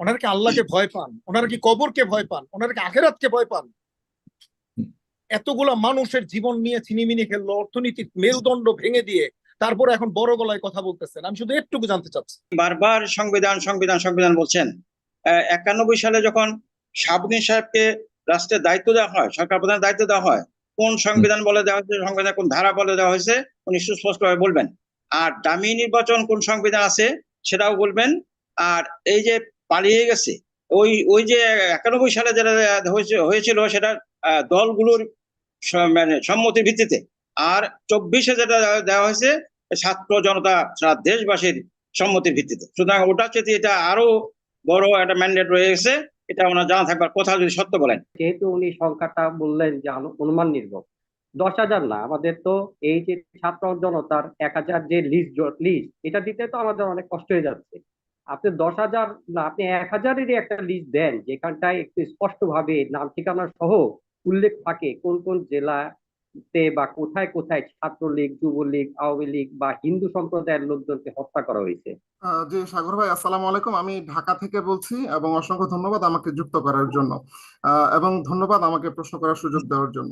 ওনারা কি আল্লাহকে ভয় পান, ওনারা কি কবরকে ভয় পান, ওনারা কি আখেরাতকে ভয় পান? এতগুলা মানুষের জীবন নিয়ে ছিনিমিনি খেললো, অর্থনীতির মেরুদণ্ড ভেঙে দিয়ে তারপরে এখন বড় গলায় কথা বলতেছেন। আমি শুধু একটুকু জানতে চাচ্ছি। বারবার সংবিধান সংবিধান সংবিধান বলছেন। একানব্বই সালে যখন শাহাবুদ্দিন সাহেবকে রাষ্ট্রের দায়িত্ব দেওয়া হয়, সরকার প্রধানের দায়িত্ব দেওয়া হয়, কোন সংবিধান বলে দেওয়া হয়েছে, সংবিধান কোন ধারা বলে দেওয়া হয়েছে, উনি সুস্পষ্টভাবে বলবেন। আর দামি নির্বাচন কোন সংবিধান আছে, সেটাও বলবেন। আর এই যে পালিয়ে গেছে। ওই ওই যে একানব্বই সালে হয়েছে- হয়েছিল সেটা দলগুলোর মানে সম্মতির ভিত্তিতে। আর চব্বিশে যেটা দেওয়া হয়েছে, ছাত্র জনতা, সারা দেশবাসীর সম্মতির ভিত্তিতে। সুতরাং ওটা চেয়ে এটা আরও বড় একটা ম্যান্ডেট রয়ে গেছে, এটা ওনার জানা থাকবার কথা যদি সত্য বলেন। যেহেতু উনি সংখ্যাটা বললেন যে অনুমান নির্ভর। দশ হাজার না, আমাদের তো এই যে ছাত্র জনতার এক হাজার যে লিস্ট লিস্ট এটা দিতে তো আমাদের অনেক কষ্ট হয়ে যাচ্ছে। আপনি দশ হাজার না, আপনি এক হাজারেরই একটা লিস্ট দেন, যেখানটায় একটু স্পষ্টভাবে নাম, ঠিকানা সহ উল্লেখ থাকে কোন কোন জেলাতে বা কোথায় কোথায় ছাত্রলীগ, যুবলীগ, আওয়ামী লীগ বা হিন্দু সম্প্রদায়ের লোকজনকে হত্যা করা হয়েছে। জি, সাগর ভাই, আসসালামু আলাইকুম। আমি ঢাকা থেকে বলছি এবং অসংখ্য ধন্যবাদ আমাকে যুক্ত করার জন্য। এবং ধন্যবাদ আমাকে প্রশ্ন করার সুযোগ দেওয়ার জন্য।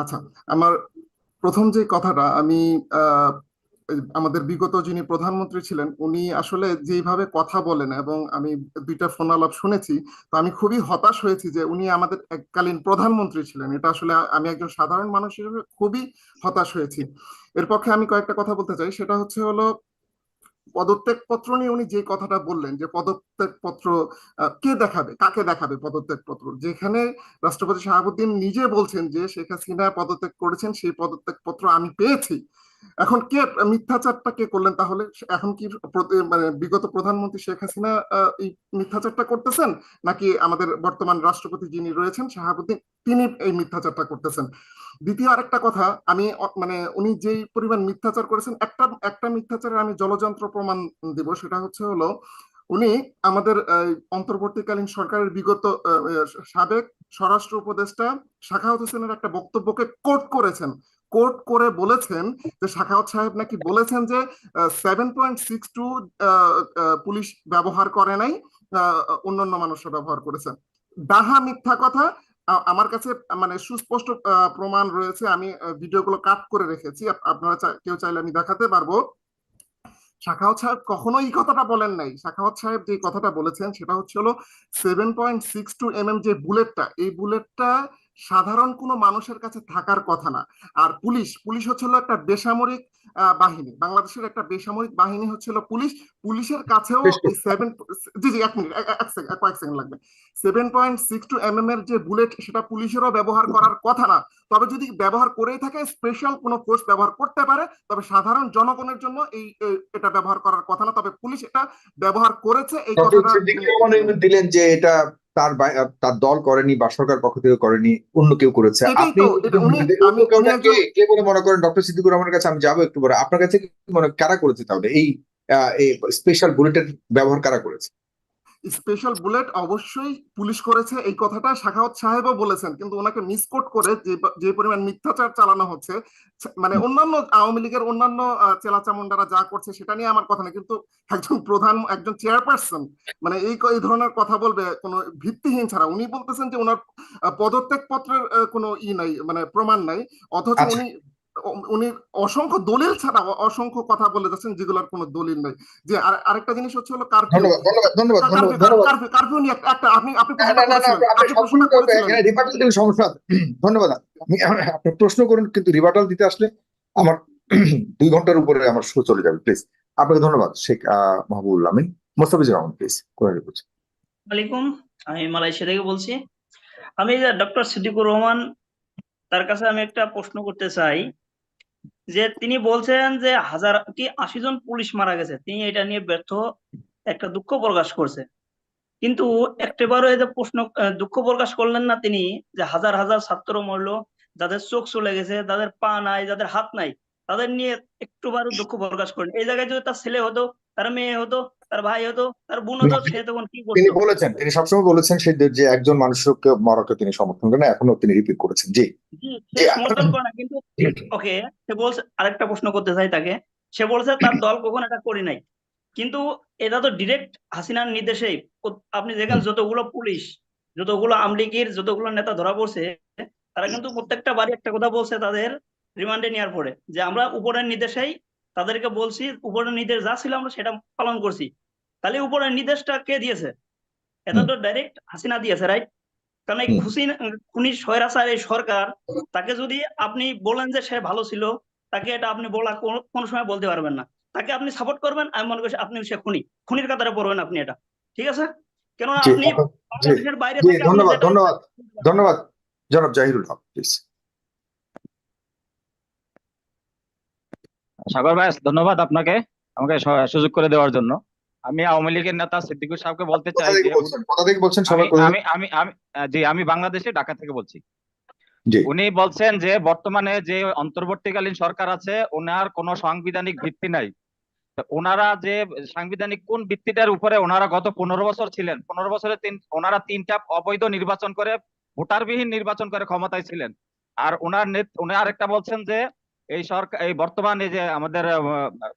আচ্ছা আমার প্রথম যে কথাটা আমি আমাদের বিগত যিনি প্রধানমন্ত্রী ছিলেন, উনি আসলে যেভাবে কথা বলেন এবং আমি দুইটা ফোন আলাপ শুনেছি, তো আমি খুবই হতাশ হয়েছি যে উনি আমাদের এককালীন প্রধানমন্ত্রী ছিলেন। এটা আসলে আমি একজন সাধারণ মানুষ হিসেবে খুবই হতাশ হয়েছি। এর পক্ষে আমি কয়েকটা কথা বলতে চাই। সেটা হচ্ছে হলো পদত্যাগ পত্র নিয়ে উনি যে কথাটা বললেন যে পদত্যাগ পত্র কে দেখাবে, কাকে দেখাবে পদত্যাগ পত্র যেখানে রাষ্ট্রপতি শাহাবুদ্দিন নিজে বলছেন যে শেখ হাসিনা পদত্যাগ করেছেন, সেই পদত্যাগ পত্র আমি পেয়েছি। এখন কে মিথ্যাচারটা কে করলেন তাহলে? এখন কি মানে বিগত প্রধানমন্ত্রী শেখ হাসিনা এই মিথ্যাচারটা করতেছেন? নাকি আমাদের বর্তমান রাষ্ট্রপতি যিনি রয়েছেন, শাহাবুদ্দিন, তিনি এই মিথ্যাচারটা করতেছেন? দ্বিতীয় আরেকটা কথা, আমি মানে উনি যেই পরিমাণ মিথ্যাচার করেছেন, একটা একটা মিথ্যাচারের আমি জলযন্ত্র প্রমাণ দিব, সেটা হচ্ছে হলো, উনি আমাদের অন্তর্বর্তীকালীন সরকারের বিগত সাবেক স্বরাষ্ট্র উপদেষ্টা শাখাওয়াত হোসেনের একটা বক্তব্যকে কোট করেছেন। কোট করে বলেছেন যে শাখাওয়াত সাহেব নাকি বলেছেন যে seven point six two police ব্যবহার করে নাই অন্যান্য মানুষরা ব্যবহার করেছেন। ডাহা মিথ্যা কথা আমার কাছে মানে সুস্পষ্ট প্রমাণ রয়েছে। আমি ভিডিওগুলো কাট করে রেখেছি। আপনারা কেউ চাইলে আমি দেখাতে পারব। শাখাওয়াত সাহেব কখনো এই কথাটা বলেন নাই। শাখাওয়াত সাহেব যে কথাটা বলেছেন, সেটা হচ্ছে হলো seven point six two M যে বুলেটটা, এই বুলেটটা সাধারণ কোনো মানুষের কাছে থাকার কথা না। আর পুলিশ পুলিশ হচ্ছিল একটা বেসামরিক আহ, বাহিনী। বাংলাদেশের একটা বেসামরিক বাহিনী হচ্ছিল পুলিশ। পুলিশের কাছেও সেভেন জি জি এক মিনিট কয়েক সেকেন্ড লাগবে। Seven point six two M এর যে বুলেট সেটা পুলিশেরও ব্যবহার করার কথা না। তবে যদি ব্যবহার করেই থাকে স্পেশাল কোনো ফোর্স ব্যবহার করতে পারে তবে সাধারণ জনগণের জন্য এই এটা ব্যবহার করার কথা না। তবে পুলিশ এটা ব্যবহার করেছে এই কথাটা দিলেন যে এটা তার তার দল করেনি বা সরকার পক্ষ থেকে করেনি অন্য কেউ করেছে। আপনি কে বলে মনে করেন? ডক্টর সিদ্দিকুর রহমানের কাছে আমি যাব একটু পরে। আপনার কাছে মনে হয় কারা করেছে তাহলে? এই স্পেশাল বুলেটের ব্যবহার কারা করেছে? স্পেশাল বুলেট অবশ্যই পুলিশ করেছে এই কথাটা। শাখাওয়াত সাহেবও বলেছেন কিন্তু ওনাকে মিসকোট করে যে পরিমাণ মিথ্যাচার চালানো হচ্ছে মানে অন্যান্য আওয়ামী লীগের অন্যান্য আহ, চেলাচামুন্ডারা যা করছে সেটা নিয়ে আমার কথা নেই কিন্তু একজন প্রধান একজন চেয়ারপারসন মানে এই এই ধরনের কথা বলবে কোনো ভিত্তিহীন ছাড়া। উনি বলতেছেন যে ওনার পদত্যাগ পত্রের কোনো ই নাই মানে প্রমাণ নাই অথচ আচ্ছা। উনি উনি অসংখ্য দলিল ছাড়া অসংখ্য কথা বলে যাচ্ছেন যেগুলোর কোনো দলিল নাই। যে আর- আরেকটা জিনিস হচ্ছে হলো কারফিউ। ধন্যবাদ কারফিউ নিয়ে একটা আপনি রিবাটাল দিলে সমস্যা। ধন্যবাদ। প্রশ্ন করুন কিন্তু রিবাটাল দিতে আসলে আমার দুই ঘণ্টার উপরে আমার শো চলে যাবে প্লিজ আপনাকে ধন্যবাদ শেখ আহ, মাহবুবুল আমিন। মোস্তাফিজুর রহমান প্লিজ করে বলছি আলাইকুম আমি মালয়েশিয়া থেকে বলছি। আমি ডক্টর সিদ্দিকুর রহমান তার কাছে আমি একটা প্রশ্ন করতে চাই। যে তিনি বলছেন যে হাজার কি আশি জন পুলিশ মারা গেছে। তিনি এটা নিয়ে ব্যর্থ একটা দুঃখ প্রকাশ করছে। কিন্তু একটাবারও এই যে প্রশ্ন দুঃখ প্রকাশ করলেন না তিনি যে হাজার হাজার ছাত্র মরলো, যাদের চোখ চলে গেছে, যাদের পা নাই, যাদের হাত নাই, তাদের নিয়ে একটু একটুবারও দুঃখ প্রকাশ করেন। এই জায়গায় যদি তার ছেলে হতো, তার মেয়ে হতো তার ভাই হতো তার বোন হতো সে তখন কি করতো? তিনি বলেছেন তিনি সবসময় বলেছেন সেই যে একজন মানুষকে মরাকে তিনি সমর্থন করেন এখনও তিনি রিপিট করেছেন। জি। সে সমর্থন করে না কিন্তু ওকে সে বলছে আরেকটা প্রশ্ন করতে চাই তাকে। সে বলছে তার দল কখনো এটা করি নাই। কিন্তু এটা তো ডিরেক্ট হাসিনার নির্দেশেই ও- আপনি দেখেন যতগুলো পুলিশ যতগুলো আমলিগের যতগুলো নেতা ধরা পড়ছে তারা কিন্তু প্রত্যেকটা বাড়ি একটা কথা বলছে তাদের রিমান্ডে নেওয়ার পরে যে আমরা উপরের নির্দেশেই তাদেরকে বলছি উপরের নির্দেশ যা ছিল আমরা সেটা পালন করছি। তাহলে উপরের নির্দেশটা কে দিয়েছে? এটা তো ডাইরেক্ট হাসিনা দিয়েছে রাইট কারণ এই। খুশি খুনি স্বৈরাচার এই সরকার তাকে যদি আপনি বলেন যে সে ভালো ছিল তাকে এটা আপনি বলা কোনো- সময় বলতে পারবেন না। তাকে আপনি সাপোর্ট করবেন আমি মনে করছি আপনি সে খুনি। খুনির কাতারে পড়বেন আপনি এটা। ঠিক আছে? কেননা আপনি বাংলাদেশের বাইরে থেকে ধন্যবাদ ধন্যবাদ ধন্যবাদ। জনাব জাহিরুল হক প্লিজ সাগর ভাই ধন্যবাদ আপনাকে আমাকে সুযোগ করে দেওয়ার জন্য। আমি আওয়ামী লীগের নেতা সিদ্দিকুর সাহেবকে বলতে চাই আমি আমি আমি আমি জি আমি বাংলাদেশে ঢাকা থেকে বলছি। উনি বলছেন যে বর্তমানে যে অন্তর্বর্তীকালীন সরকার আছে ওনার কোনো সাংবিধানিক ভিত্তি নাই। ওনারা যে সাংবিধানিক কোন ভিত্তিটার উপরে ওনারা গত পনেরো বছর ছিলেন পনেরো বছরে তিন ওনারা তিনটা অবৈধ নির্বাচন করে ভোটারবিহীন নির্বাচন করে ক্ষমতায় ছিলেন। আর ওনার নেত- উনি আরেকটা বলছেন যে এই সরকার এই বর্তমানে যে আমাদের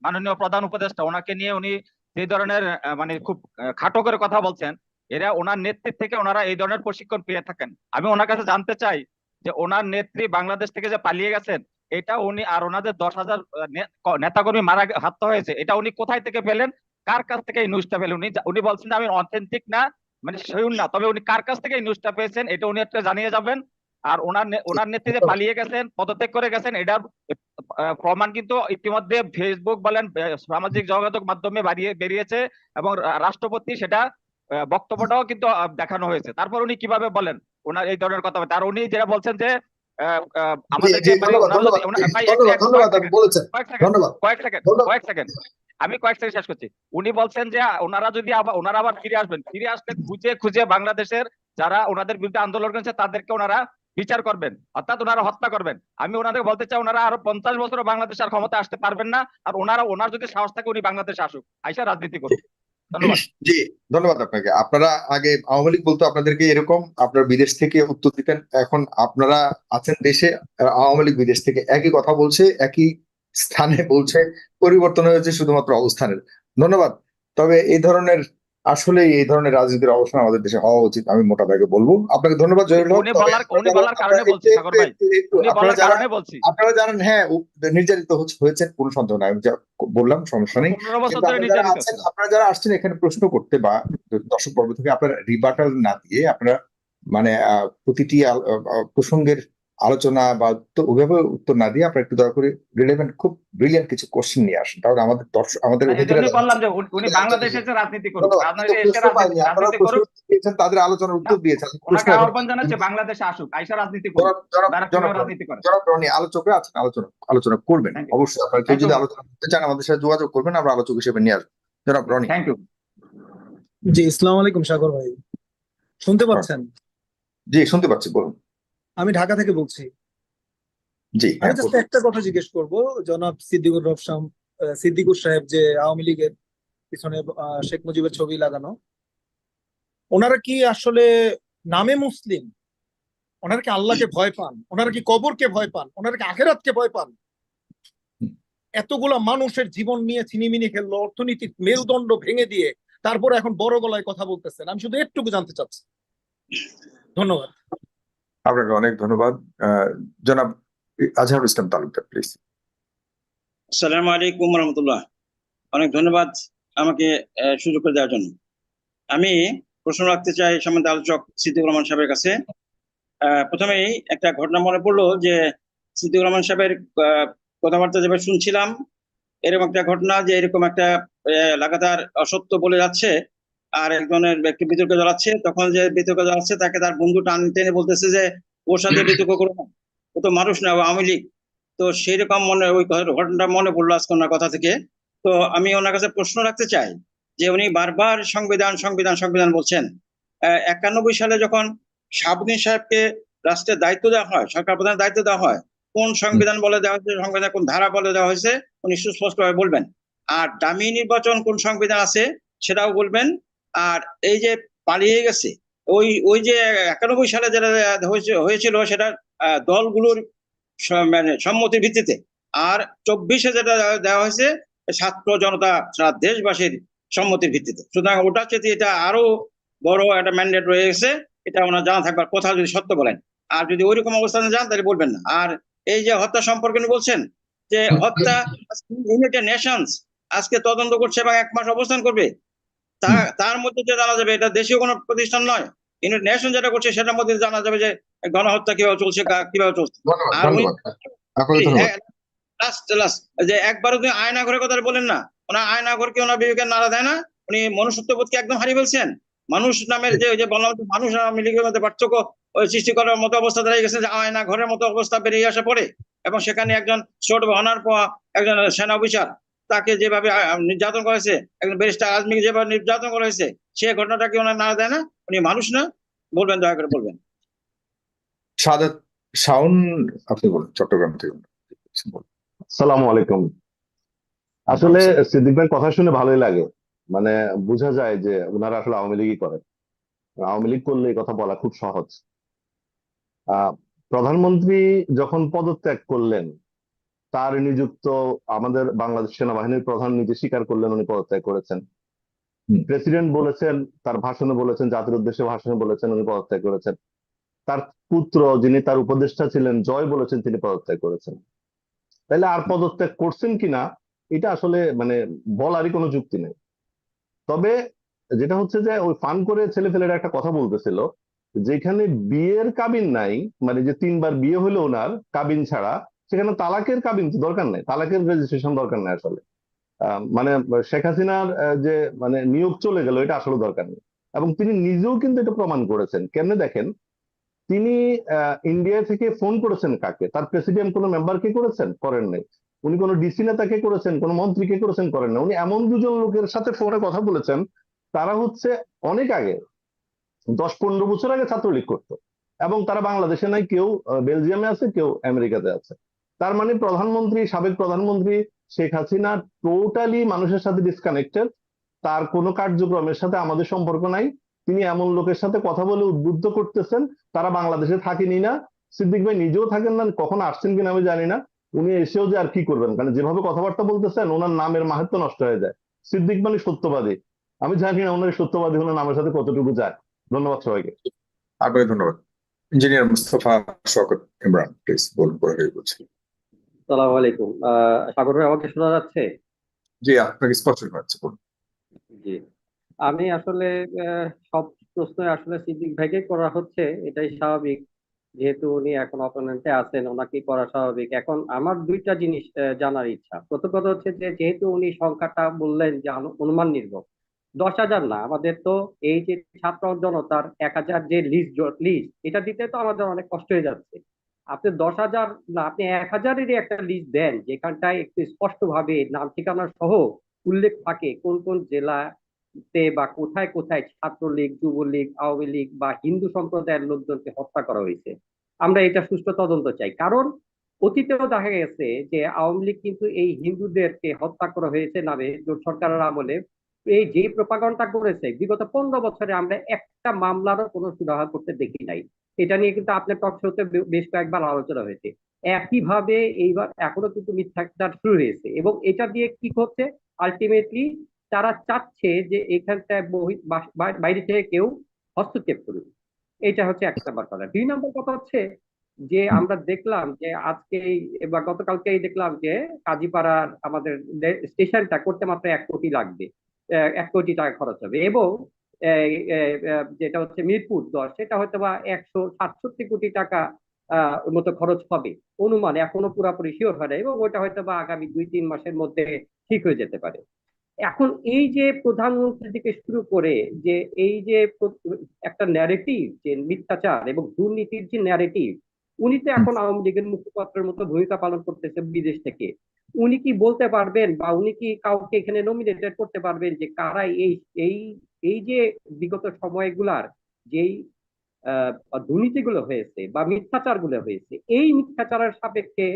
মাননীয় প্রধান উপদেষ্টা ওনাকে নিয়ে উনি যে ধরনের মানে খুব খাটো করে কথা বলছেন, এরা ওনার নেতৃত্ব থেকে ওনারা এই ধরনের প্রশিক্ষণ পেয়ে থাকেন। আমি ওনার কাছে জানতে চাই যে ওনার নেত্রী বাংলাদেশ থেকে যে পালিয়ে গেছেন, এটা উনি আর ওনাদের দশ হাজার নেতাকর্মী মারা হত্যা হয়েছে, এটা উনি কোথায় থেকে পেলেন? কার কাছ থেকে এই নিউজটা পেলেন? উনি উনি বলছেন আমি অথেন্টিক না মানে শিওর না, তবে উনি কার কাছ থেকে এই নিউজটা পেয়েছেন, এটা উনি একটা জানিয়ে যাবেন। আর ওনার ওনার নেতৃত্বে পালিয়ে গেছেন পদত্যাগ করে গেছেন এটার প্রমাণ কিন্তু ইতিমধ্যে ফেসবুক বলেন সামাজিক যোগাযোগ মাধ্যমে বাড়িয়ে বেরিয়েছে এবং রাষ্ট্রপতি সেটা বক্তব্যটাও কিন্তু দেখানো হয়েছে। তারপর উনি কীভাবে বলেন? ওনার এই ধরনের কথা আর উনি যেটা বলছেন যে আমি কয়েক সেকেন্ড শেষ করছি। উনি বলছেন যে ওনারা যদি আবার ওনারা আবার ফিরে আসবেন ফিরে আসলে খুঁজে খুঁজে বাংলাদেশের যারা ওনাদের বিরুদ্ধে আন্দোলন করেছে তাদেরকে ওনারা বিচার করবেন, অর্থাৎ ওনারা হত্যা করবেন। আমি ওনাদের বলতে চাই, ওনারা আরও পঞ্চাশ বছর বাংলাদেশ আর ক্ষমতা আসতে পারবেন না, আর ওনারা, ওনার যদি সাহস থাকে, উনি বাংলাদেশে আসুক। আইসা রাজনীতি ধন্যবাদ। জি, ধন্যবাদ আপনাকে। আপনারা আগে আওয়ামী লীগ বলতো আপনাদেরকে এরকম, আপনারা বিদেশ থেকে উত্তর দিতেন, এখন আপনারা আছেন দেশে আওয়ামী লীগ বিদেশ থেকে একই কথা বলছে, একই স্থানে বলছে, পরিবর্তন হয়েছে শুধুমাত্র অবস্থানের। ধন্যবাদ। তবে এই ধরনের আসলে এই ধরনের রাজনীতির অবস্থান আমাদের দেশে হওয়া উচিত আমি মোটা দাগে বলব। আপনাকে ধন্যবাদ আপনারা জানেন হ্যাঁ নির্যাতিত হয়েছেন কোনো সন্দেহ নাই আমি যা বললাম সমস্যা নেই। আপনারা যারা আসছেন এখানে প্রশ্ন করতে বা দর্শক পর্ব থেকে আপনারা রিবাটাল না দিয়ে আপনারা মানে আহ, প্রতিটি প্রসঙ্গের আলোচনা বা উত্তর- ওইভাবে উত্তর না দিয়ে আপনারা একটু দয়া করে রিলেভেন্ট খুব ব্রিলিয়ান্ট কিছু কোশ্চেন নিয়ে আসেন। তাহলে আমাদের দর্শক আমাদের বললাম যে উনি- বাংলাদেশে এসে রাজনীতি দিয়েছেন তাদের আলোচনার উত্তর দিয়েছেন আহ্বান জানাচ্ছে বাংলাদেশে আসুক আইসা রাজনীতি আলোচকরা আছেন আলোচনা আলোচনা করবেন অবশ্যই আপনারা কেউ যদি আলোচনা করতে চান আমাদের সাথে যোগাযোগ করবেন আমরা আলোচক হিসেবে নিয়ে আসব। জনাব রনি। থ্যাংক ইউ জি ইসলাম আলাইকুম সাগর ভাই। শুনতে পাচ্ছেন? জি শুনতে পাচ্ছি বলুন। আমি ঢাকা থেকে বলছি। জি আমি হ্যাঁ জাস্ট একটা কথা জিজ্ঞেস করব জনাব সিদ্দিকুর রফসাম সিদ্দিকুর সাহেব যে আওয়ামী লীগের পিছনে শেখ মুজিবের ছবি লাগানো ওনারা কি আসলে নামে মুসলিম? ওনারা কি আল্লাহকে ভয় পান? ওনারা কি কবরকে ভয় পান? ওনারা কি আখেরাতকে ভয় পান? এতগুলা মানুষের জীবন নিয়ে ছিনিমিনি খেললো অর্থনীতির মেরুদণ্ড ভেঙে দিয়ে তারপর এখন বড় গলায় কথা বলতেছেন। আমি শুধু একটুকু জানতে চাচ্ছি। ধন্যবাদ। আপনাকে অনেক ধন্যবাদ। জনাব আজহারুল ইসলাম তালুকদার প্লিজ আসসালামু আলাইকুম রহমতুল্লাহ অনেক ধন্যবাদ আমাকে সুযোগ করে দেওয়ার জন্য। আমি প্রশ্ন রাখতে চাই সম্বন্ধে আলোচক সিদ্দিকুর রহমান সাহেবের কাছে। প্রথমেই একটা ঘটনা মনে পড়ল যে সিদ্দিকুর রহমান সাহেবের কথাবার্তা যেভাবে শুনছিলাম, এরকম একটা ঘটনা যে এরকম একটা লাগাতার অসত্য বলে যাচ্ছে আর একজনের ব্যক্তি বিতর্কে জ্বালাচ্ছে তখন যে বিতর্কে জ্বালাচ্ছে তাকে তার বন্ধু টান টেনে বলতেছে যে ওর সাথে বিতর্ক করো না। ও তো মানুষ না আওয়ামী লীগ। তো সেই রকম মনে ওই ঘটনাটা মনে পড়ল আজকে ওনার কথা থেকে। তো আমি ওনার কাছে প্রশ্ন রাখতে চাই যে উনি বারবার সংবিধান সংবিধান সংবিধান বলছেন। একানব্বই সালে যখন শাহাবুদ্দিন সাহেবকে রাষ্ট্রের দায়িত্ব দেওয়া হয় সরকার প্রধানের দায়িত্ব দেওয়া হয় কোন সংবিধান বলে দেওয়া হয়েছে সংবিধান কোন ধারা বলে দেওয়া হয়েছে উনি সুস্পষ্টভাবে বলবেন। আর দামি নির্বাচন কোন সংবিধান আছে সেটাও বলবেন। আর এই যে পালিয়ে গেছে ওই ওই যে একানব্বই সালে যেটা হয়েছিল সেটা দলগুলোর মানে সম্মতির ভিত্তিতে। আর চব্বিশে যেটা দেওয়া হয়েছে ছাত্র জনতা সারা দেশবাসীর সম্মতির ভিত্তিতে। সুতরাং ওটা চেয়ে এটা আরও বড় একটা ম্যান্ডেট রয়ে গেছে এটা ওনার জানা থাকবার কথা যদি সত্য বলেন আর যদি ওইরকম অবস্থানে যান তাহলে বলবেন না। আর এই যে হত্যা সম্পর্কে উনি বলছেন যে হত্যা ইউনাইটেড নেশনস আজকে তদন্ত করছে এবং এক মাস অবস্থান করবে তার মধ্যে যে জানা যাবে এটা দেশীয় কোনো প্রতিষ্ঠান নয় ইউনাইটেড নেশন যেটা করছে সেটার মধ্যে জানা যাবে যে গণহত্যা কীভাবে চলছে কীভাবে চলছে। আর লাস্ট লাস্ট যে একবারও তুমি আয়না ঘরের কথা বলেন না। ওনার আয়না ঘরকে ওনার বিবেকের নাড়া দেয় না? উনি মনুষ্যত্ববোধকে একদম হারিয়ে ফেলছেন। মানুষ নামের যে যে বললাম মানুষ আওয়ামী লীগের মধ্যে পার্থক্য সৃষ্টি করার মতো অবস্থা দাঁড়িয়ে গেছে যে আয়না ঘরের মতো অবস্থা বেরিয়ে আসে পড়ে এবং সেখানে একজন ছোট অনার পাওয়া একজন সেনা অফিসার তাকে যেভাবে নির্যাতন করেছে একজন ব্যারিস্টার আজমিকে যেভাবে নির্যাতন করা হয়েছে সে ঘটনাটাকে ওনার নাড়া দেয় না? উনি মানুষ না? বলবেন দয়া করে বলবেন। সাদাত শাওন আপনি বলুন চট্টগ্রাম থেকে। সালামু আলাইকুম। আসলে সিদ্দিক ভাইয়ের কথা শুনে ভালোই লাগে। মানে বোঝা যায় যে ওনারা আসলে আওয়ামী লীগই করেন আওয়ামী লীগ করলে এই কথা বলা খুব সহজ। আহ প্রধানমন্ত্রী যখন পদত্যাগ করলেন তার নিযুক্ত আমাদের বাংলাদেশ সেনাবাহিনীর প্রধান নিজে স্বীকার করলেন উনি পদত্যাগ করেছেন। প্রেসিডেন্ট বলেছেন তার ভাষণে বলেছেন জাতির উদ্দেশ্যে ভাষণে বলেছেন উনি পদত্যাগ করেছেন। তার পুত্র যিনি তার উপদেষ্টা ছিলেন জয় বলেছেন তিনি পদত্যাগ করেছেন। তাহলে আর পদত্যাগ করছেন কিনা এটা আসলে মানে বলারই কোনো যুক্তি নেই। তবে যেটা হচ্ছে যে ওই ফান করে ছেলে ফেলেরা একটা কথা বলতেছিল যেখানে বিয়ের কাবিন নাই মানে যে তিনবার বিয়ে হলো ওনার কাবিন ছাড়া সেখানে তালাকের কাবিন তো দরকার নেই, তালাকের রেজিস্ট্রেশন দরকার নেই আসলে। মানে শেখ হাসিনার যে মানে নিয়োগ চলে গেল, এটা আসলে দরকার নেই। এবং তিনি নিজেও কিন্তু এটা প্রমাণ করেছেন। কেমনে দেখেন? তিনি ইন্ডিয়া থেকে ফোন করেছেন কাকে? তার প্রেসিডেন্ট কোনো মেম্বারকে করেছেন? করেন নাই। উনি কোনো ডিসি নেতাকে করেছেন, কোনো মন্ত্রীকে করেছেন, করেন না উনি এমন দুজন লোকের সাথে ফোনে কথা বলেছেন, তারা হচ্ছে অনেক আগে, দশ পনেরো বছর আগে ছাত্রলীগ করতো। এবং তারা বাংলাদেশে নাই, কেউ বেলজিয়ামে আছে, কেউ আমেরিকাতে আছে। তার মানে প্রধানমন্ত্রী, সাবেক প্রধানমন্ত্রী শেখ হাসিনা টোটালি মানুষের সাথে ডিসকানেক্টেড তার কোনো কার্যক্রমের সাথে আমাদের সম্পর্ক নাই। তিনি এমন লোকের সাথে কথা বলে উদ্বুদ্ধ করতেছেন, তারা বাংলাদেশে থাকেনি না। সিদ্দিক ভাই নিজেও থাকেন না, কখন আসছেন কিনা আমি জানি না। উনি এসেও যে আর কি করবেন? কারণ যেভাবে কথাবার্তা বলতেছেন, ওনার নামের মাহাত্ম নষ্ট হয়ে যায়। সিদ্দিক মানে সত্যবাদী। আমি জানি না ওনার সত্যবাদী হলে নামের সাথে কতটুকু যায়। ধন্যবাদ সবাইকে। আপনাকে ধন্যবাদ। ইঞ্জিনিয়ার মুস্তফা শওকত ইমরান প্লিজ বলুন, পরে বলছি। সালাম আলাইকুম। সাগর ভাই আমাকে শোনা যাচ্ছে? জি আপনাকে স্পষ্ট শোনা যাচ্ছে জি। আমি আসলে সব প্রশ্ন আসলে সিদ্দিক ভাইকে করা হচ্ছে এটাই স্বাভাবিক। যেহেতু উনি এখন অপোনেন্টে আছেন ওনাকেই করা স্বাভাবিক। এখন আমার দুইটা জিনিস জানার ইচ্ছা। প্রথম কথা হচ্ছে যে যেহেতু উনি সংখ্যাটা বললেন যে অনুমান নির্ভর দশ হাজার না আমাদের তো এই যে ছাত্র জনতার এক হাজার যে লিস্ট লিস্ট এটা দিতে তো আমাদের অনেক কষ্ট হয়ে যাচ্ছে। আপনি দশ হাজার না, আপনি এক হাজারেরই একটা লিস্ট দেন যেখানটায় একটু স্পষ্টভাবে নাম, ঠিকানা সহ উল্লেখ থাকে কোন কোন জেলাতে বা কোথায় কোথায় ছাত্রলীগ, যুবলীগ, আওয়ামী লীগ বা হিন্দু সম্প্রদায়ের লোকজনকে হত্যা করা হয়েছে। আমরা এটা সুষ্ঠু তদন্ত চাই। কারণ অতীতেও দেখা গেছে যে আওয়ামী লীগ কিন্তু এই হিন্দুদেরকে হত্যা করা হয়েছে নামে জোট সরকারের আমলে। এই যে প্রপাগন্ডটা করেছে, বিগত পনেরো বছরে আমরা একটা মামলারও কোনো সুরাহা করতে দেখি নাই। এটা নিয়ে কিন্তু আপনার টক শোতে বেশ কয়েকবার আলোচনা হয়েছে। একইভাবে এইবার এখনও কিন্তু মিথ্যাচার শুরু হয়েছে এবং এটা দিয়ে কি করছে? আলটিমেটলি তারা চাচ্ছে যে এখানটায় বাইরে থেকে কেউ হস্তক্ষেপ করুক। এটা হচ্ছে এক নাম্বার কথা। দুই নম্বর কথা হচ্ছে যে আমরা দেখলাম যে আজকে বা গতকালকেই দেখলাম যে কাজীপাড়ার আমাদের স্টেশনটা করতে মাত্র এক কোটি লাগবে এক কোটি টাকা খরচ হবে এবং যেটা হচ্ছে মিরপুর দশ সেটা হয়তো বা একশো সাতষট্টি কোটি টাকা মতো খরচ হবে। অনুমান এখনও পুরোপুরি শিওর হয় না এবং ওটা হয়তো বা আগামী দুই তিন মাসের মধ্যে ঠিক হয়ে যেতে পারে। এখন এই যে প্রধানমন্ত্রী থেকে শুরু করে যে এই যে একটা ন্যারেটিভ যে মিথ্যাচার এবং দুর্নীতির যে ন্যারেটিভ উনি তো এখন আওয়ামী লীগের মুখপাত্রের মতো ভূমিকা পালন করতেছে বিদেশ থেকে। উনি কি বলতে পারবেন বা উনি কি কাউকে এখানে নমিনেটেড করতে পারবেন যে কারা এই এই এই যে বিগত সময়গুলার যেই দুর্নীতিগুলো হয়েছে বা মিথ্যাচারগুলো হয়েছে, এই মিথ্যাচারের সাপেক্ষে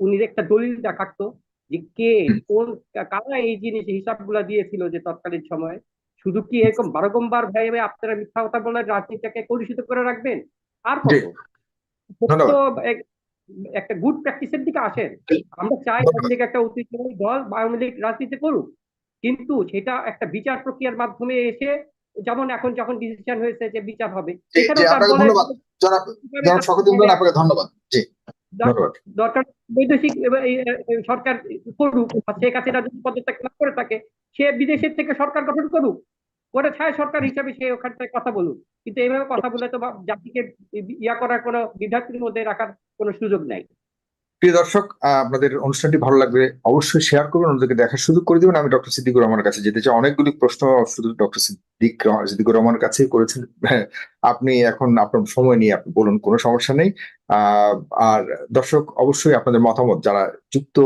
উনি একটা দলিল দেখাতো যে কে, কোন, কারা এই জিনিস হিসাবগুলো দিয়েছিল যে তৎকালীন সময়। শুধু কি এরকম বারংবার ভাইবে আপনারা মিথ্যা কথা বলে রাজনীতিটাকে কলুষিত করে রাখবেন? আর কত? একটা গুড প্র্যাকটিসের দিকে আসেন। আমরা চাই আওয়ামী লীগ একটা ঐতিহ্যবাহী দল বা আওয়ামী লীগ রাজনীতি করুক। কিন্তু সেটা একটা বিচার প্রক্রিয়ার মাধ্যমে এসে যেমন এখন যখন ডিসিশন হয়েছে যে বিচার হবে ধন্যবাদ। দরকার বৈদেশিক সরকার করুক শেখ হাসিনা যদি পদত্যাগ না করে থাকে সে বিদেশের থেকে সরকার গঠন করুক। করে ছায় সরকার হিসাবে সে ওখানটায় কথা বলুক। কিন্তু এইভাবে কথা বলে তো জাতিকে ইয়া করার কোনো বিভ্রান্তির মধ্যে রাখার কোনো সুযোগ নাই। প্রিয় দর্শক আপনাদের অনুষ্ঠানটি ভালো লাগবে অবশ্যই শেয়ার করবেন, অন্যদেরকে দেখার সুযোগ করে দিবেন। আমি ডক্টর সিদ্দিকুর রহমানের কাছে যেতে চাই। অনেকগুলি প্রশ্ন শুধু ডক্টর সিদ্দিক, সিদ্দিকুর রহমানের কাছেই করেছেন। আপনি এখন আপনার সময় নিয়ে আপনি বলুন, কোনো সমস্যা নেই। আর দর্শক, অবশ্যই আপনাদের মতামত, যারা যুক্ত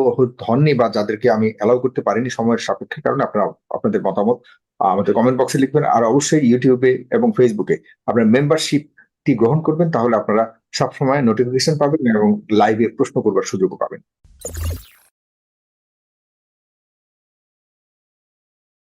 হননি বা যাদেরকে আমি অ্যালাউ করতে পারিনি সময়ের সাপেক্ষে কারণে আপনারা আপনাদের মতামত আমাদের কমেন্ট বক্সে লিখবেন। আর অবশ্যই ইউটিউবে এবং ফেসবুকে আপনার মেম্বারশিপটি গ্রহণ করবেন, তাহলে আপনারা সবসময় নোটিফিকেশন পাবেন এবং লাইভে প্রশ্ন করবার সুযোগও পাবেন।